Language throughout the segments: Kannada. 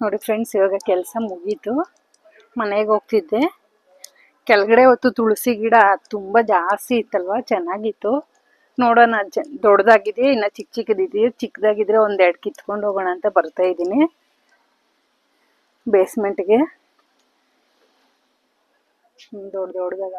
ನೋಡಿ ಫ್ರೆಂಡ್ಸ್, ಇವಾಗ ಕೆಲಸ ಮುಗೀತು. ಮನೆಗೆ ಹೋಗ್ತಿದ್ದೆ. ಕೆಳಗಡೆ ಹೊತ್ತು ತುಳಸಿ ಗಿಡ ತುಂಬ ಜಾಸ್ತಿ ಇತ್ತಲ್ವ? ಚೆನ್ನಾಗಿತ್ತು. ನೋಡೋಣ, ಜ ದೊಡ್ಡದಾಗಿದೆ ಇನ್ನು ಚಿಕ್ಕ ಚಿಕ್ಕದಿದೆಯೋ? ಚಿಕ್ಕದಾಗಿದ್ರೆ ಒಂದೆರಡು ಕಿತ್ಕೊಂಡು ಹೋಗೋಣ ಅಂತ ಬರ್ತಾ ಇದ್ದೀನಿ. ಬೇಸ್ಮೆಂಟ್ಗೆ ದೊಡ್ಡ ದೊಡ್ಡದಾಗ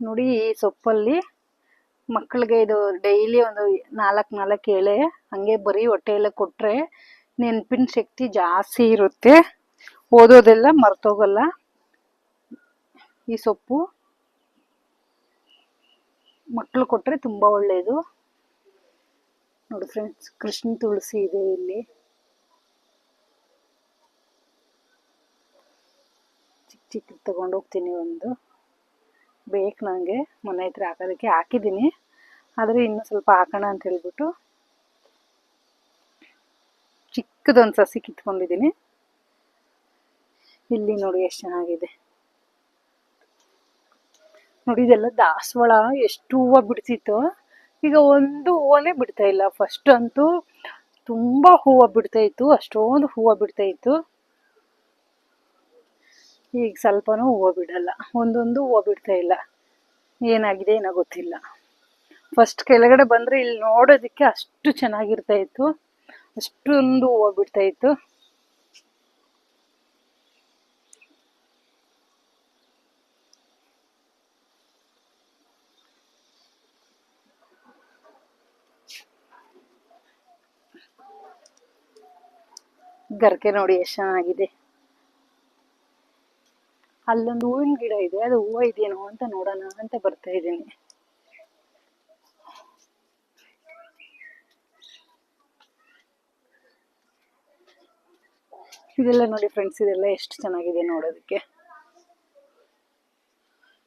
ನೋಡಿ ಈ ಸೊಪ್ಪಲ್ಲಿ ಮಕ್ಕಳಿಗೆ ಇದು ಡೈಲಿ ಒಂದು ನಾಲ್ಕು ನಾಲ್ಕು ಎಳೆ, ಹಂಗೆ ಬರೀ ಹೊಟ್ಟೆಯಲ್ಲೇ ಕೊಟ್ಟರೆ ನೆನಪಿನ ಶಕ್ತಿ ಜಾಸ್ತಿ ಇರುತ್ತೆ. ಓದೋದೆಲ್ಲ ಮರ್ತೋಗಲ್ಲ. ಈ ಸೊಪ್ಪು ಮಕ್ಕಳು ಕೊಟ್ಟರೆ ತುಂಬ ಒಳ್ಳೆಯದು ನೋಡಿ ಫ್ರೆಂಡ್ಸ್ ಕೃಷ್ಣ ತುಳಸಿ ಇದೆ ಇಲ್ಲಿ. ಚಿಕ್ಕ ಚಿಕ್ಕ ತಗೊಂಡೋಗ್ತೀನಿ ಒಂದು. ಬೇಕು ನನಗೆ ಮನೆ ಹತ್ರ ಹಾಕೋದಕ್ಕೆ ಹಾಕಿದ್ದೀನಿ. ಆದರೆ ಇನ್ನೂ ಸ್ವಲ್ಪ ಹಾಕೋಣ ಅಂತ ಹೇಳ್ಬಿಟ್ಟು ಚಿಕ್ಕದೊಂದು ಸಸಿ ಕಿತ್ಕೊಂಡಿದ್ದೀನಿ. ಇಲ್ಲಿ ನೋಡಿ ಎಷ್ಟು ಚೆನ್ನಾಗಿದೆ. ನೋಡಿ ಇದೆಲ್ಲ ದಾಸವಾಳ, ಎಷ್ಟು ಹೂವು ಬಿಡ್ತಿತ್ತು. ಈಗ ಒಂದು ಹೂವನೇ ಬಿಡ್ತಾ ಇಲ್ಲ. ಫಸ್ಟ್ ಅಂತೂ ತುಂಬ ಹೂವು ಬಿಡ್ತಾ ಇತ್ತು, ಅಷ್ಟೊಂದು ಹೂವು ಬಿಡ್ತಾ ಇತ್ತು. ಈಗ ಸ್ವಲ್ಪನೂ ಹೂವು ಬಿಡಲ್ಲ. ಒಂದೊಂದು ಹೂವು ಬಿಡ್ತಾ ಇಲ್ಲ. ಏನಾಗಿದೆ ಏನೋ ಗೊತ್ತಿಲ್ಲ. ಫಸ್ಟ್ ಕೆಳಗಡೆ ಬಂದರೆ ಇಲ್ಲಿ ನೋಡೋದಕ್ಕೆ ಅಷ್ಟು ಚೆನ್ನಾಗಿರ್ತಾ ಇತ್ತು. ಅಷ್ಟೊಂದು ಹೂವು ಬಿಡ್ತಾ ಇತ್ತು. ಗರ್ಕೆ ನೋಡಿ ಎಷ್ಟು ಚೆನ್ನಾಗಿದೆ. ಅಲ್ಲೊಂದು ಹೂವಿನ ಗಿಡ ಇದೆ, ಅದು ಹೂವು ಇದೆಯೇನೋ ಅಂತ ನೋಡೋಣ ಅಂತ ಬರ್ತಾ ಇದ್ದೀನಿ. ಇದೆಲ್ಲ ನೋಡಿ ಫ್ರೆಂಡ್ಸ್ ಇದೆಲ್ಲ ಎಷ್ಟು ಚೆನ್ನಾಗಿದೆ ನೋಡೋದಕ್ಕೆ.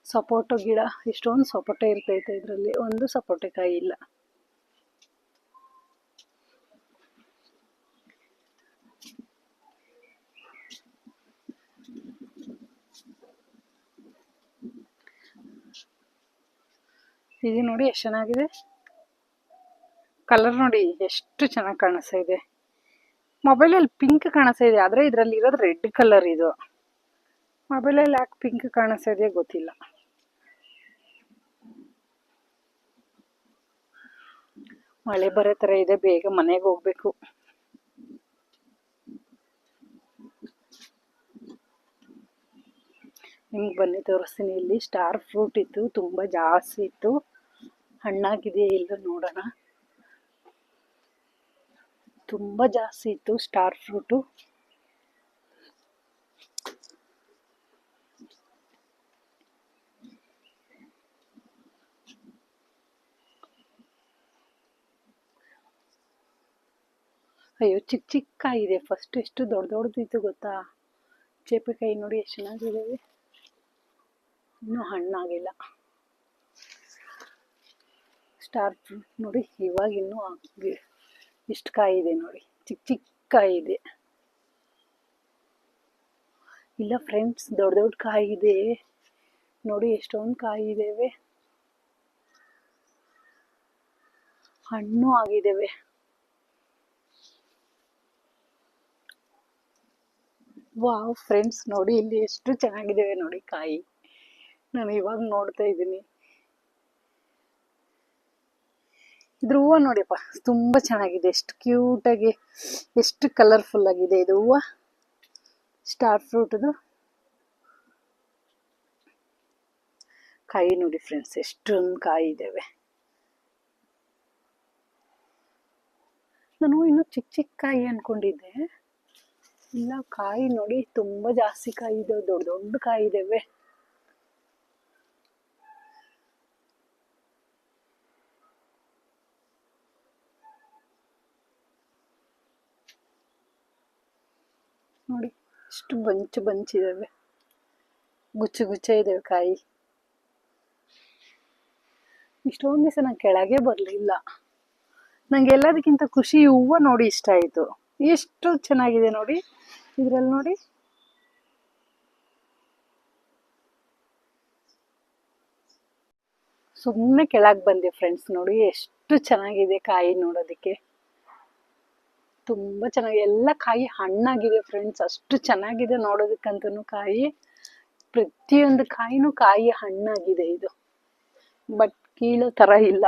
ಸಪೋಟೊ ಗಿಡ ಇಷ್ಟೊಂದು ಸಪೋಟೆ ಇರ್ತೈತೆ ಇದರಲ್ಲಿ, ಒಂದು ಸಪೋಟೆ ಕಾಯಿ ಇಲ್ಲ. ಇದು ನೋಡಿ ಎಷ್ಟು ಚೆನ್ನಾಗಿದೆ. ಕಲರ್ ನೋಡಿ ಎಷ್ಟು ಚೆನ್ನಾಗಿ ಕಾಣಿಸ್ತಾ ಇದೆ. ಮೊಬೈಲಲ್ಲಿ ಪಿಂಕ್ ಕಾಣಿಸ್ತಾ ಇದೆ, ಆದರೆ ಇದರಲ್ಲಿ ಇರೋದು ರೆಡ್ ಕಲರ್ ಇದು. ಮೊಬೈಲಲ್ಲಿ ಯಾಕೆ ಪಿಂಕ್ ಕಾಣಿಸ್ತಾ ಗೊತ್ತಿಲ್ಲ. ಮಳೆ ಬರೋ ಥರ ಇದೆ, ಬೇಗ ಮನೆಗೆ ಹೋಗ್ಬೇಕು. ನಿಮ್ಗೆ ಬನ್ನಿ ತೋರಿಸ್ತೀನಿ, ಇಲ್ಲಿ ಸ್ಟಾರ್ ಫ್ರೂಟ್ ಇತ್ತು, ತುಂಬ ಜಾಸ್ತಿ ಇತ್ತು. ಹಣ್ಣಾಗಿದೆಯಾ ಇಲ್ಲ ನೋಡೋಣ. ತುಂಬ ಜಾಸ್ತಿ ಇತ್ತು ಸ್ಟಾರ್ ಫ್ರೂಟು. ಅಯ್ಯೋ, ಚಿಕ್ಕ ಚಿಕ್ಕ ಇದೆ. ಫಸ್ಟ್ ಎಷ್ಟು ದೊಡ್ಡ ದೊಡ್ಡದಿತ್ತು ಗೊತ್ತಾ? ಚೇಪೆಕಾಯಿ ನೋಡಿ ಎಷ್ಟು ಚೆನ್ನಾಗಿದ್ದಾವೆ ಇನ್ನೂ ಹಣ್ಣಾಗಿಲ್ಲ. ಸ್ಟಾರ್ ನೋಡಿ, ಇವಾಗ ಇನ್ನೂ ಇಷ್ಟು ಕಾಯಿ ಇದೆ ನೋಡಿ, ಚಿಕ್ಕ ಚಿಕ್ಕ ಕಾಯಿ ಇದೆ. ಇಲ್ಲ ಫ್ರೆಂಡ್ಸ್ ದೊಡ್ಡ ದೊಡ್ಡ ಕಾಯಿ ಇದೆ. ನೋಡಿ ಎಷ್ಟೊಂದು ಕಾಯಿ ಇದ್ದೇವೆ ಹಣ್ಣು ಆಗಿದ್ದಾವೆ ವಾವ್ ಫ್ರೆಂಡ್ಸ್ ನೋಡಿ ಇಲ್ಲಿ ಎಷ್ಟು ಚೆನ್ನಾಗಿದ್ದಾವೆ ನೋಡಿ ಕಾಯಿ. ನಾನು ಇವಾಗ ನೋಡ್ತಾ ಇದ್ದೀನಿ. ಇದ್ರ ಹೂವು ನೋಡಿಯಪ್ಪ, ತುಂಬ ಚೆನ್ನಾಗಿದೆ. ಎಷ್ಟು ಕ್ಯೂಟಾಗಿ ಎಷ್ಟು ಕಲರ್ಫುಲ್ ಆಗಿದೆ ಇದು ಹೂವು. ಸ್ಟಾರ್ ಫ್ರೂಟ್ದು ಕಾಯಿ ನೋಡಿ ಫ್ರೆಂಡ್ಸ್ ಎಷ್ಟೊಂದು ಕಾಯಿ ಇದ್ದಾವೆ ನಾನು ಇನ್ನು ಚಿಕ್ಕ ಚಿಕ್ಕ ಕಾಯಿ ಅನ್ಕೊಂಡಿದ್ದೆ. ಇಲ್ಲ ಕಾಯಿ ನೋಡಿ ತುಂಬ ಜಾಸ್ತಿ ಕಾಯಿ ಇದಾವೆ, ದೊಡ್ಡ ದೊಡ್ಡ ಕಾಯಿ ಇದಾವೆ. ನೋಡಿ. ಇಷ್ಟು ಬಂಚು ಬಂಚಿದ್ದಾವೆ. ಗುಚ್ಚು ಗುಚ್ಚ ಇದಾವೆ ಕಾಯಿ. ಇಷ್ಟೊಂದು ದಿವಸ ನಾನು ಕೆಳಗೆ ಬರಲಿಲ್ಲ. ನಂಗೆ ಎಲ್ಲದಕ್ಕಿಂತ ಖುಷಿ ಹೂವು ನೋಡಿ ಇಷ್ಟ ಆಯಿತು. ಎಷ್ಟು ಚೆನ್ನಾಗಿದೆ ನೋಡಿ. ಇದರಲ್ಲಿ ನೋಡಿ. ಸುಮ್ಮನೆ ಕೆಳಗೆ ಬಂದೆ ಫ್ರೆಂಡ್ಸ್ ನೋಡಿ. ಎಷ್ಟು ಚೆನ್ನಾಗಿದೆ ಕಾಯಿ ನೋಡೋದಕ್ಕೆ. ತುಂಬ ಚೆನ್ನಾಗಿ, ಎಲ್ಲ ಕಾಯಿ ಹಣ್ಣಾಗಿದೆ ಫ್ರೆಂಡ್ಸ್ ಅಷ್ಟು ಚೆನ್ನಾಗಿದೆ ನೋಡೋದಕ್ಕಂತೂ ಕಾಯಿ. ಪ್ರತಿಯೊಂದು ಕಾಯಿನೂ ಕಾಯಿ ಹಣ್ಣಾಗಿದೆ ಇದು. ಬಟ್ ಕೀಳೋ ತರ ಇಲ್ಲ.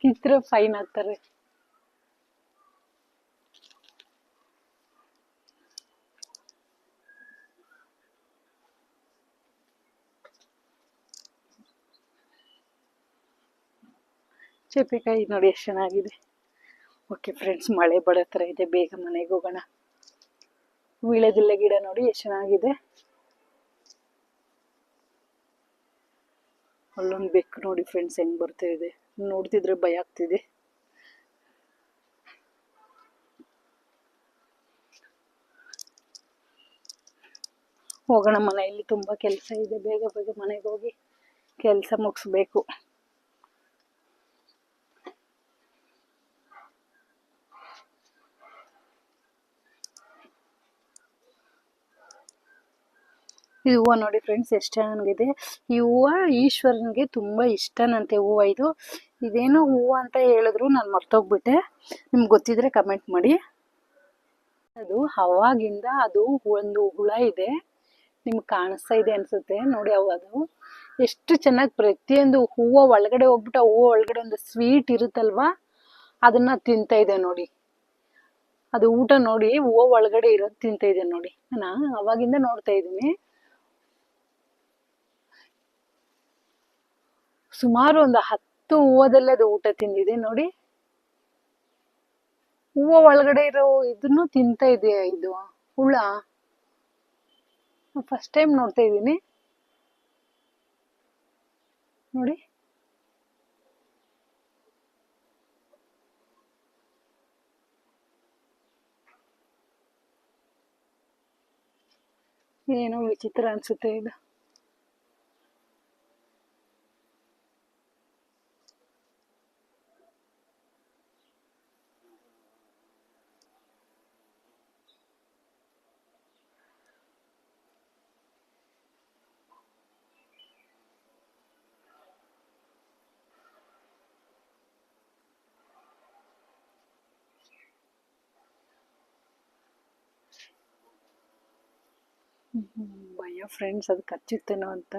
ಕಿತ್ತರೆ ಫೈನ್ ಆಗ್ತಾರೆ. ಚೇಪೆಕಾಯಿ ನೋಡಿ ಎಷ್ಟು ಚೆನ್ನಾಗಿದೆ. ಓಕೆ ಫ್ರೆಂಡ್ಸ್ ಮಳೆ ಬರೋ ಥರ ಇದೆ, ಬೇಗ ಮನೆಗೆ ಹೋಗೋಣ. ವೀಳ್ಯದೆಲೆ ಗಿಡ ನೋಡಿ ಎಷ್ಟು ಚೆನ್ನಾಗಿದೆ. ಅಲ್ಲೊಂದು ಬೆಕ್ಕು ನೋಡಿ ಫ್ರೆಂಡ್ಸ್ ಹೆಂಗ್ ಬರ್ತಾ ಇದೆ. ನೋಡ್ತಿದ್ರೆ ಭಯ ಆಗ್ತಿದೆ. ಹೋಗೋಣ ಮನೆಯಲ್ಲಿ, ತುಂಬಾ ಕೆಲಸ ಇದೆ. ಬೇಗ ಬೇಗ ಮನೆಗೆ ಹೋಗಿ ಕೆಲಸ ಮುಗಿಸ್ಬೇಕು. ಈ ಹೂವು ನೋಡಿ ಫ್ರೆಂಡ್ಸ್ ಎಷ್ಟು ಚೆನ್ನಾಗಿದೆ ಈ ಹೂವು ಈಶ್ವರನಿಗೆ ತುಂಬ ಇಷ್ಟನಂತೆ ಹೂವು ಇದು. ಇದೇನೋ ಹೂವು ಅಂತ ಹೇಳಿದ್ರು ನಾನು ಮರ್ತೋಗ್ಬಿಟ್ಟೆ. ನಿಮ್ಗೆ ಗೊತ್ತಿದ್ರೆ ಕಮೆಂಟ್ ಮಾಡಿ. ಅದು ಅವಾಗಿಂದ ಅದು ಒಂದು ಹುಳ ಇದೆ. ನಿಮ್ಗೆ ಕಾಣಿಸ್ತಾ ಇದೆ ಅನ್ಸುತ್ತೆ. ನೋಡಿ ಅವು ಅದು. ಎಷ್ಟು ಚೆನ್ನಾಗಿ ಪ್ರತಿಯೊಂದು ಹೂವು ಒಳಗಡೆ ಹೋಗ್ಬಿಟ್ಟು ಹೂವು ಒಳಗಡೆ ಒಂದು ಸ್ವೀಟ್ ಇರುತ್ತಲ್ವಾ? ಅದನ್ನ ತಿಂತಾ ಇದೆ ನೋಡಿ. ಅದು ಊಟ ನೋಡಿ ಹೂವು ಒಳಗಡೆ ಇರೋದು ತಿಂತಾ ಇದೆ ನೋಡಿ. ನಾನು ಅವಾಗಿಂದ ನೋಡ್ತಾ ಇದ್ದೀನಿ. ಸುಮಾರು ಒಂದು ಹತ್ತು ಹೂವದಲ್ಲೇ ಅದು ಊಟ ತಿಂದಿದೆ ನೋಡಿ. ಹೂವ ಒಳಗಡೆ ಇರೋ ಇದನ್ನು ತಿಂತಾ ಇದೆ ಇದು ಹುಳ. ಫಸ್ಟ್ ಟೈಮ್ ನೋಡ್ತಾ ಇದ್ದೀನಿ. ನೋಡಿ. ಏನೋ ವಿಚಿತ್ರ ಅನ್ಸುತ್ತೆ ಇದು. ಭಯ ಫ್ರೆಂಡ್ಸ್ ಅದು ಕಚ್ಚುತ್ತೇನೋ ಅಂತ.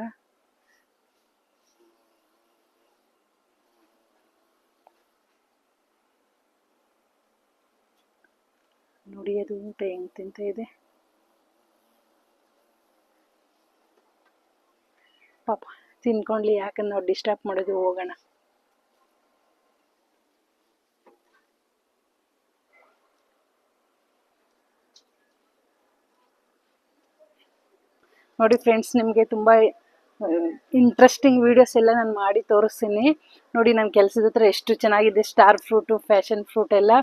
ನೋಡಿ ಅದು ಊಟ ಹೆಂಗ್ ತಿಂತ ಇದೆ. ಪಾಪ, ತಿನ್ಕೊಂಡ್ಲಿ ಯಾಕಂದ್ರೆ ನಾವು ಡಿಸ್ಟರ್ಬ್ ಮಾಡೋದು ಹೋಗೋಣ. ನೋಡಿ ಫ್ರೆಂಡ್ಸ್ ನಿಮಗೆ ತುಂಬ ಇಂಟ್ರೆಸ್ಟಿಂಗ್ ವೀಡಿಯೋಸ್ ಎಲ್ಲ ನಾನು ಮಾಡಿ ತೋರಿಸ್ತೀನಿ. ನೋಡಿ ನನ್ನ ಕೆಲಸದ ಹತ್ರ ಎಷ್ಟು ಚೆನ್ನಾಗಿದೆ ಸ್ಟಾರ್ ಫ್ರೂಟು ಫ್ಯಾಷನ್ ಫ್ರೂಟ್ ಎಲ್ಲ.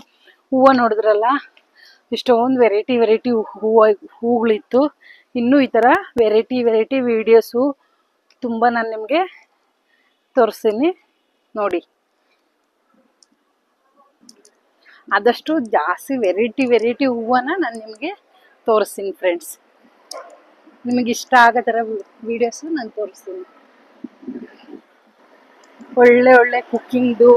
ಹೂವು ನೋಡಿದ್ರಲ್ಲ ಇಷ್ಟೊಂದು ವೆರೈಟಿ ವೆರೈಟಿ ಹೂವು, ಹೂಗಳಿತ್ತು. ಇನ್ನೂ ಈ ಥರ ವೆರೈಟಿ ವೆರೈಟಿ ವೀಡಿಯೋಸು ತುಂಬ ನಾನು ನಿಮಗೆ ತೋರಿಸ್ತೀನಿ. ನೋಡಿ. ಆದಷ್ಟು ಜಾಸ್ತಿ ವೆರೈಟಿ ವೆರೈಟಿ ಹೂವನ್ನು ನಾನು ನಿಮಗೆ ತೋರಿಸ್ತೀನಿ ಫ್ರೆಂಡ್ಸ್ ನಿಮಗೆ ಇಷ್ಟ ಆಗೋ ಥರ ವೀಡಿಯೋಸು ನಾನು ತೋರಿಸ್ತೀನಿ. ಒಳ್ಳೆ ಒಳ್ಳೆ ಕುಕ್ಕಿಂಗ್ದು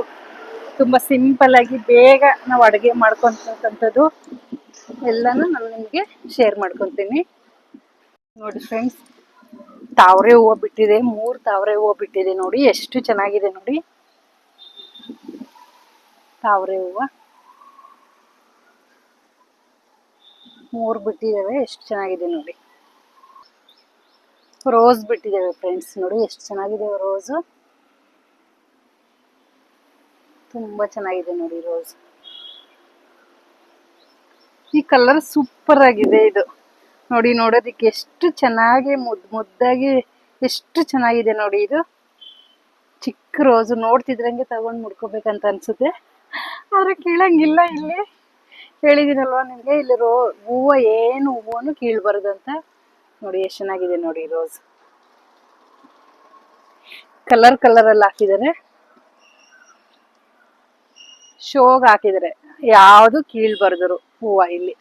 ತುಂಬ ಸಿಂಪಲ್ ಆಗಿ ಬೇಗ ನಾವು ಅಡುಗೆ ಮಾಡ್ಕೊತಕ್ಕಂಥದ್ದು ಎಲ್ಲನೂ ನಾನು ನಿಮಗೆ ಶೇರ್ ಮಾಡ್ಕೊತೀನಿ ನೋಡಿ ಫ್ರೆಂಡ್ಸ್ ತಾವರೆ ಹೂವು ಬಿಟ್ಟಿದೆ, ಮೂರು ತಾವರೆ ಹೂವು ಬಿಟ್ಟಿದೆ ನೋಡಿ, ಎಷ್ಟು ಚೆನ್ನಾಗಿದೆ ನೋಡಿ. ತಾವರೆ ಹೂವು. ಮೂರು ಬಿಟ್ಟಿದ್ದಾವೆ ಎಷ್ಟು ಚೆನ್ನಾಗಿದೆ ನೋಡಿ. ರೋಸ್ ಬಿಟ್ಟಿದ್ದಾವೆ ಫ್ರೆಂಡ್ಸ್ ನೋಡಿ ಎಷ್ಟು ಚೆನ್ನಾಗಿದೆ ರೋಸು ತುಂಬ ಚೆನ್ನಾಗಿದೆ ನೋಡಿ ರೋಸ್ ಈ ಕಲರ್ ಸೂಪರ್ ಆಗಿದೆ ಇದು. ನೋಡಿ ನೋಡೋದಕ್ಕೆ ಎಷ್ಟು ಚೆನ್ನಾಗಿ ಮುದ್ ಮುದ್ದಾಗಿ ಎಷ್ಟು ಚೆನ್ನಾಗಿದೆ ನೋಡಿ ಇದು. ಚಿಕ್ಕ ರೋಸು ನೋಡ್ತಿದ್ರಂಗೆ ತಗೊಂಡು ಮುಡ್ಕೋಬೇಕಂತ ಅನ್ಸುತ್ತೆ. ಆದ್ರೆ ಕೀಳಂಗಿಲ್ಲ ಇಲ್ಲಿ. ಹೇಳಿದೀನಲ್ವಾ ನಿಮಗೆ? ಇಲ್ಲಿ ರೋ ಹೂವು ಏನು ಹೂವನು ಕೀಳ್ಬಾರ್ದು ಅಂತ. ನೋಡಿ, ಎಷ್ಟು ಚೆನ್ನಾಗಿದೆ ನೋಡಿ ರೋಸ್ ಕಲರ್ ಕಲರ್ ಅಲ್ಲಿ ಹಾಕಿದ್ದಾರೆ. ಶೋಗ ಹಾಕಿದ್ದಾರೆ. ಯಾವುದು ಕೀಳ್ಬಾರ್ದರು ಹೂವ ಇಲ್ಲಿ.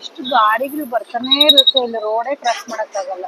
ಇಷ್ಟು ಗಾಡಿಗಳು ಬರ್ತಾನೆ ಇರುತ್ತೆ, ಇಲ್ಲಿ ರೋಡೇ ಕ್ರಾಸ್ ಮಾಡಕ್ಕಾಗಲ್ಲ.